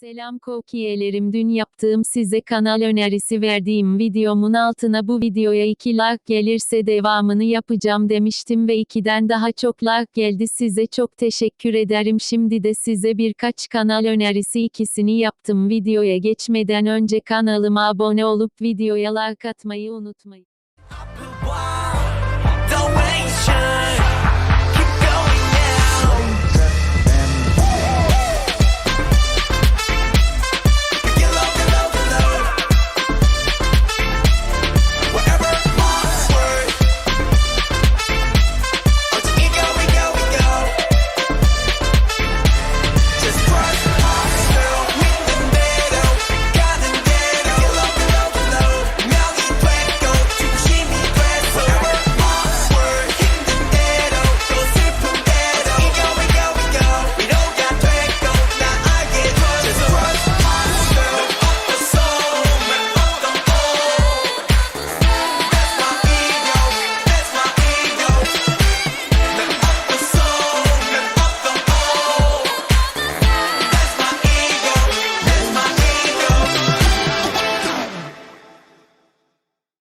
Selam kokiyelerim dün yaptığım size kanal önerisi verdiğim videomun altına bu videoya 2 like gelirse devamını yapacağım demiştim ve 2'den daha çok like geldi. Size çok teşekkür ederim. Şimdi de size birkaç kanal önerisi ikisini yaptım. Videoya geçmeden önce kanalıma abone olup videoya like atmayı unutmayın.